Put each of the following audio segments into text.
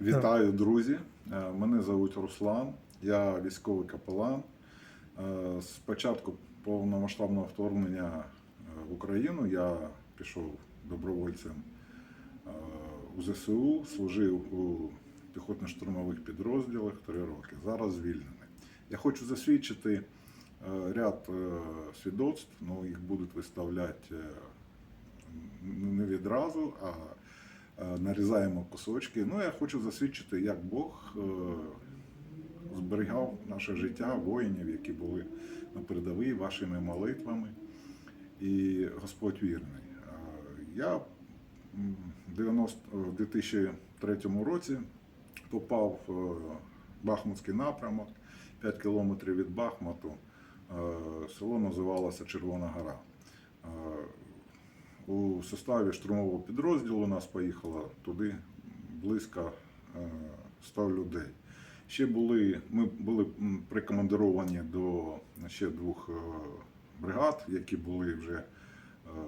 Вітаю, друзі. Е, Мене звуть Руслан, я військовий капелан. Е, З початку повномасштабного вторгнення е, в Україну я пішов добровольцем у ЗСУ, служив у піхотно-штурмових підрозділах три роки. Зараз звільнений. Я хочу засвідчити ряд свідоцтв, ну їх будуть виставляти не відразу, а нарізаємо кусочки. Ну, я хочу засвідчити, як Бог е, зберігав наше життя воїнів, які були на передовій вашими молитвами. І Господь вірний. Е, Я в 2003 році попав в Бахмутський напрямок, 5 кілометрів від Бахмуту. Е, Село називалося Червона Гора. Е, у составі штурмового підрозділу у нас поїхало туди близько е, 100 людей. Ще були, ми були прикомандировані до ще двох е, бригад, які були вже е,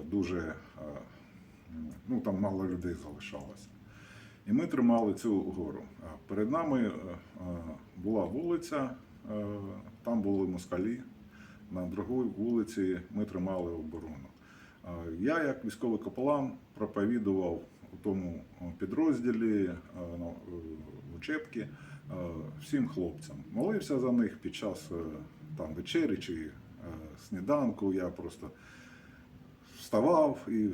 дуже, е, ну там мало людей залишалося. І ми тримали цю гору. Перед нами е, е, була вулиця, е, там були москалі. На другій вулиці ми тримали оборону. Е, Я, як військовий капелан, проповідував у тому е, підрозділі е, е, всім хлопцям. Молився за них під час там, вечері чи сніданку. Я просто вставав і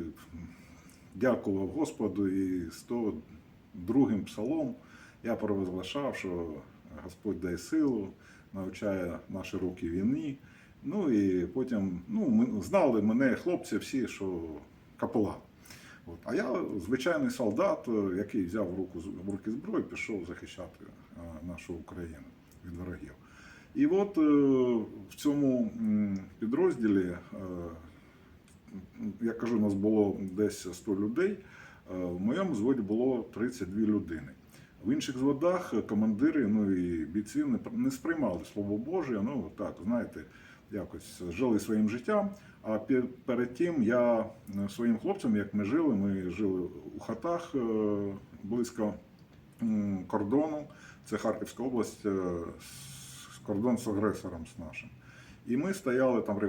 дякував Господу. І 102-м псалом я провозглашав, що Господь дає силу, навчає наші руки війні. Ну і потім ну, знали мене хлопці всі, що капелан. От. А я звичайний солдат, е, який взяв в руку в руки зброю, пішов захищати е, нашу Україну від ворогів. І от е, в цьому підрозділі, е, я кажу, нас було десь 100 людей. В моєму зводі було 32 людини. В інших зводах командири, ну і бійці не, сприймали слово Боже. Ну так, знаєте, якось жили своїм життям. А перед тим я е, своїм хлопцям, як ми жили, ми жили у хатах е, близько кордону. Це Харківська область, е, кордон з агресором з нашим. І ми стояли там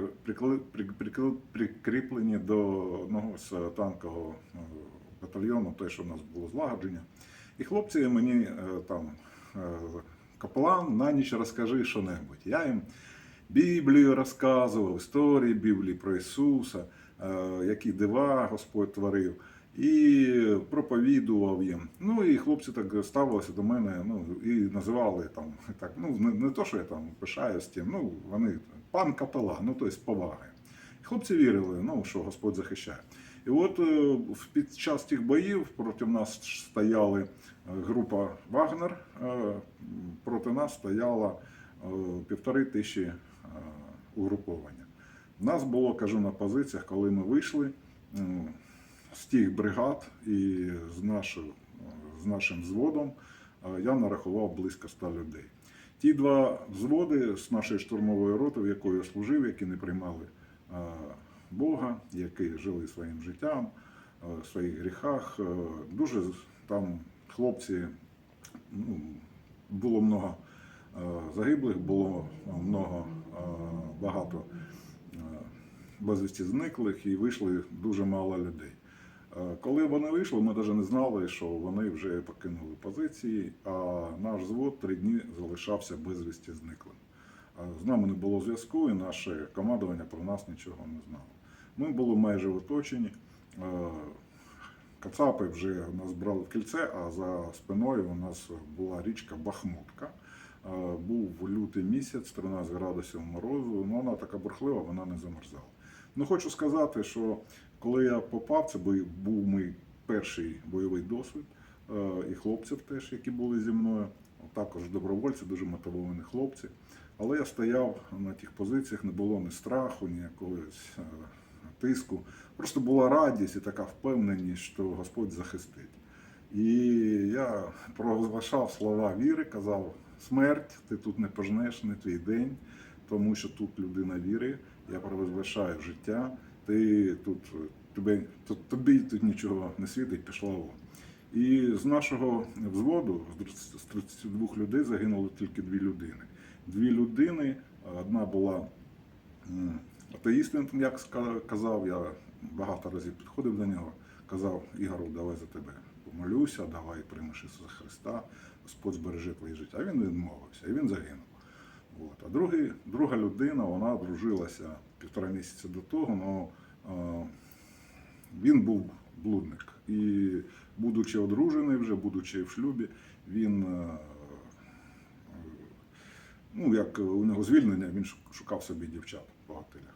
прикріплені до одного з танкового е, батальйону, те, що в нас було злагодження. І хлопці мені е, там е, капелан на ніч розкажи що-небудь. Я їм Біблію розказував, історії Біблії про Ісуса, е, які дива Господь творив, і проповідував їм. Ну і хлопці так ставилися до мене, ну і називали там так. Ну не, не то, що я там пишаюсь тим, ну вони пан капелан, ну тобто поваги. Хлопці вірили, ну що Господь захищає. І от е, під час тих боїв проти нас стояли е, група Вагнер, е, проти нас стояла е, півтори тисячі угруповання. Нас було, кажу, на позиціях, коли ми вийшли з тих бригад і з, нашу, з нашим взводом, я нарахував близько 100 людей. Ті два взводи з нашої штурмової роти, в якої я служив, які не приймали Бога, які жили своїм життям, е, в своїх гріхах. е, Дуже там хлопці, ну, було много е, загиблих, було много багато безвісті зниклих і вийшли дуже мало людей. Коли вони вийшли, ми навіть не знали, що вони вже покинули позиції, а наш звод три дні залишався безвісті зниклим. З нами не було зв'язку, і наше командування про нас нічого не знало. Ми були майже оточені. Е, Кацапи вже нас брали в кільце, а за спиною у нас була річка Бахмутка. Е, Був лютий місяць, 13 градусів морозу. Ну, вона така бурхлива, вона не замерзала. Ну, хочу сказати, що коли я попав, це був мій перший бойовий досвід, е, і хлопців теж, які були зі мною. Також добровольці, дуже мотивовані хлопці. Але я стояв на тих позиціях, не було ні страху, ні якогось тиску. Просто була радість і така впевненість, що Господь захистить. І я провозглашав слова віри, казав: смерть, ти тут не пожнеш, не твій день, тому що тут людина віри, я провозглашаю життя, ти тут тобі, тут, тобі тут нічого не світить, пішла вон. І з нашого взводу, з 30 з 32 людей, загинуло тільки дві людини. Дві людини, одна була м, атеїстом, як казав, я багато разів підходив до нього, казав, Ігору, давай за тебе помолюся, давай приймеш Ісуса Христа, Господь збереже твоє життя. А він відмовився, і він загинув. От. А другий, друга людина, вона одружилася півтора місяця до того, але він був блудник. І будучи одружений вже, будучи в шлюбі, він, е, е, ну, як у нього звільнення, він шукав собі дівчат по готелях.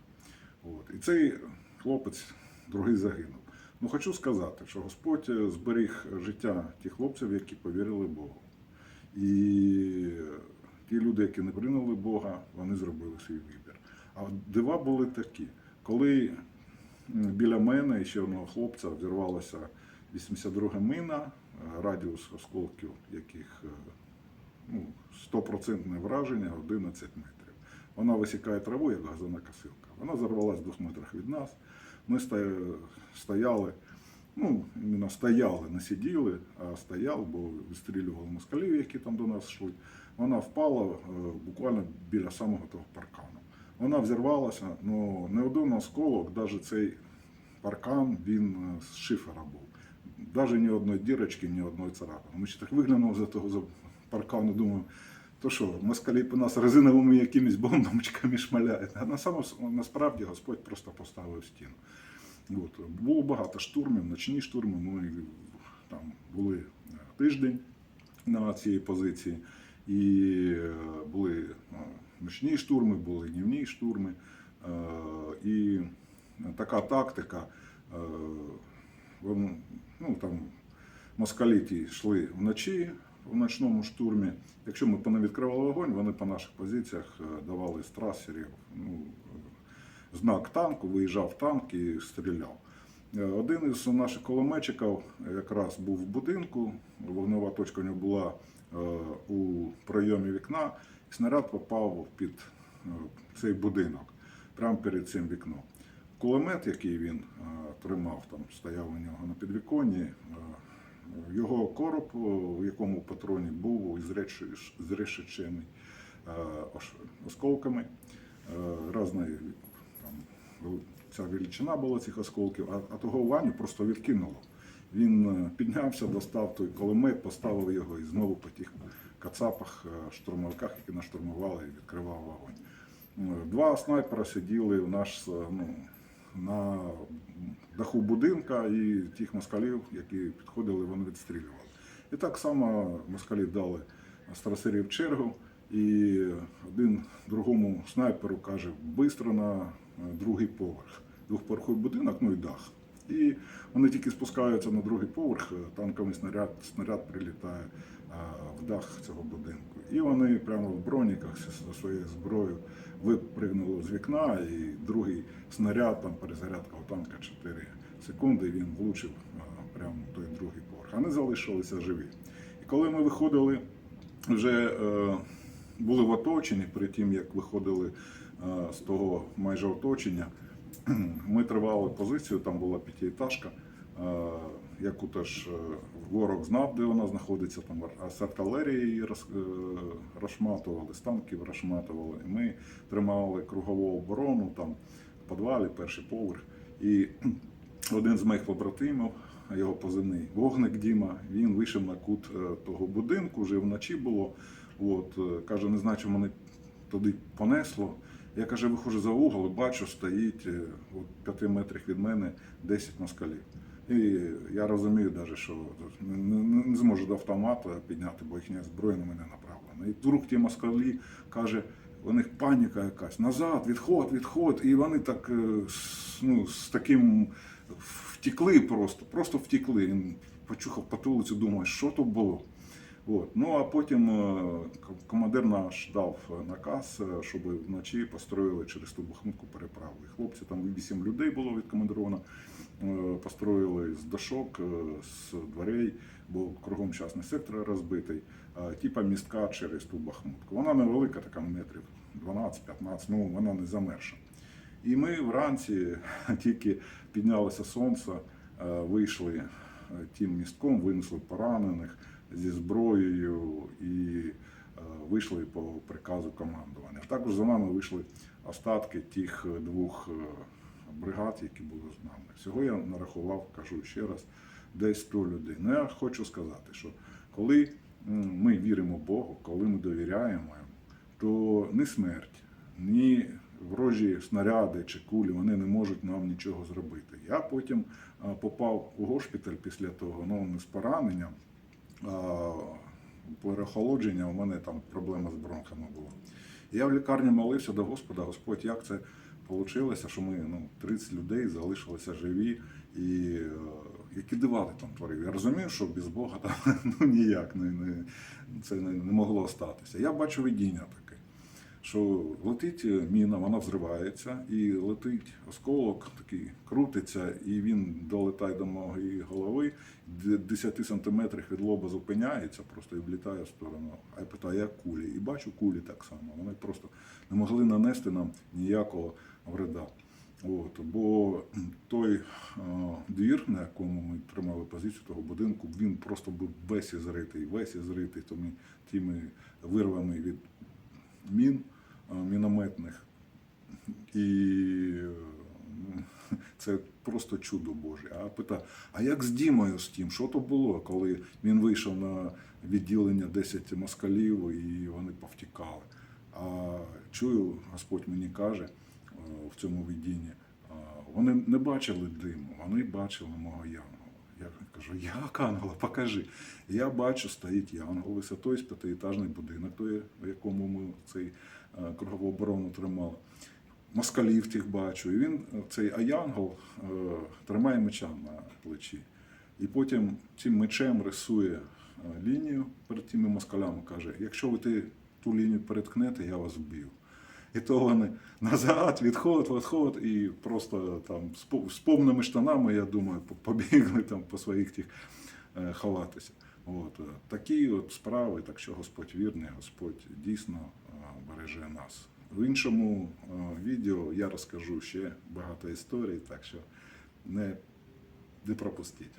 От. І цей хлопець другий загинув. Ну, хочу сказати, що Господь е, зберіг життя тих хлопців, які повірили Богу. І ті люди, які не прийняли Бога, вони зробили свій вибір. А дива були такі, коли біля мене і ще одного хлопця взірвалася 82 мина, е, радіус осколків, яких е, ну, 100% враження 11 метрів. Вона висікає траву, як газона косилка. Вона зарвалася в двох метрах від нас. Ми стояли, ну, іменно стояли, не сиділи, а стояли, бо відстрілювали москалів, які там до нас йшли. Вона впала е, буквально біля самого того паркану. Вона взірвалася, але не один осколок, навіть цей паркан, він е, з шифера був. Навіть ні одної дірочки, ні одної царапини. Ми ще так виглянули за того за паркану, думаю, то що, москалі по нас резиновими якимись бомбочками шмаляють. А на само, насправді Господь просто поставив стіну. От. Було багато штурмів, ночні штурми. Ми там були е, тиждень на цій позиції. І е, були е, ночні штурми, були днівні штурми. І така тактика. Ну, там, москалі ті йшли вночі в ночному штурмі. Якщо ми по ним відкривали вогонь, вони по наших позиціях е, давали з трасерів ну, е, знак танку, виїжджав танк і стріляв. Е, Один із наших кулеметчиків якраз був в будинку, вогнева точка у нього була у пройомі вікна, і снаряд попав під цей будинок, прямо перед цим вікном. Кулемет, який він тримав, там стояв у нього на підвіконні, його короб, в якому патроні був зрешечений е, осколками е, там, ця величина була цих осколків, а, того Ваню просто відкинуло. Він е, піднявся, достав той кулемет, поставив його і знову по тих кацапах, штурмовиках, які нас штурмували, і відкривав вогонь. Два снайпера сиділи нас е, ну, на даху будинка, і тих москалів, які підходили, вони відстрілювали. І так само москалі дали страсерів чергу, і один другому снайперу каже, швидко на е, другий поверх. Двохповерховий будинок, ну і дах. І вони тільки спускаються на другий поверх, е, танковий снаряд, снаряд прилітає е, в дах цього будинку. І вони прямо в броніках зі своєю зброєю випригнули з вікна, і другий снаряд, там перезарядка у танка 4 секунди, він влучив е, прямо той другий поверх. Вони залишилися живі. І коли ми виходили, вже були в оточенні, перед тим як виходили з того майже оточення, ми тривали позицію, там була п'ятиэтажка, е, яку теж е, ворог знав, де вона знаходиться, там з артилерії її е, розшматували, з танків розшматували. І ми тримали кругову оборону там в підвалі, перший поверх. І один з моїх побратимів, його позивний вогник Діма, він вийшов на кут того будинку, вже вночі було. От, каже, не знаю, чому мене туди понесло. Я каже, виходжу за угол і бачу, стоїть е, от п'яти метрах від мене 10 москалів. І я розумію, навіть, що не, зможу до автомата підняти, бо їхня зброя на мене направлена. І вдруг ті москалі каже, у них паніка якась, назад, відход, відход. І вони так е, ну, з таким втекли просто, просто втекли. Він почухав потулицю, думає, що тут було. От. Ну а потім е, командир наш дав е, наказ, е, щоб вночі построїли через ту бахмутку переправу. І хлопці там вісім людей було відкомандировано, построїли з дошок, з дверей, бо кругом частний сектор розбитий, типа містка через ту бахмутку. Вона невелика, така метрів 12-15, ну вона не замерша. І ми вранці тільки піднялося сонце, вийшли тим містком винесли поранених зі зброєю і е, вийшли по приказу командування. Також за нами вийшли остатки тих е, двох е, бригад, які були з нами. Всього я нарахував, кажу ще раз, десь 100 людей. Ну я хочу сказати, що коли ми віримо Богу, коли ми довіряємо то ні смерть, ні ворожі снаряди чи кулі вони не можуть нам нічого зробити. Я потім попав у госпіталь після того, ну з пораненням, а переохолодження, у мене там проблема з бронхами була. Я в лікарні молився до Господа, Господь, як це вийшло, що ми ну, 30 людей залишилися живі і е, які дива ти там творив. Я розумію, що без Бога там ну, ніяк не, не, це не, не могло статися. Я бачу видіння що летить міна, вона взривається, і летить осколок такий, крутиться, і він долетає до моєї голови, в 10 сантиметрах від лоба зупиняється, просто і влітає в сторону. А я питаю, як кулі? І бачу кулі так само. Вони просто не могли нанести нам ніякого вреда. От, бо той е, двір, на якому ми тримали позицію того будинку, він просто був весь ізритий, весь ізритий тими, тими вирвами від мін е, мінометних. І е, ну, це просто чудо Боже. А питаю, а як з Дімою з тим? Що то було, коли він вийшов на відділення 10 москалів і вони повтікали? А чую, Господь мені каже е, в цьому видінні, вони не бачили диму, вони бачили мого янгола. Я кажу, як ангела, покажи. Я бачу, стоїть янгол висотою з п'ятиетажний будинок, той, в якому ми цей е, кругову оборону тримали. Москалів тих бачу. І він, е, цей аянгол, е, тримає меча на плечі. І потім цим мечем рисує е, лінію перед тими москалями, каже: якщо ви ти ту лінію переткнете, я вас вб'ю. І то вони назад, відход, відход, і просто там з повними штанами, я думаю, побігли там по своїх тих ховатися. От, такі от справи, так що Господь вірний, Господь дійсно береже нас. В іншому е, відео я розкажу ще багато історій, так що не, не пропустіть.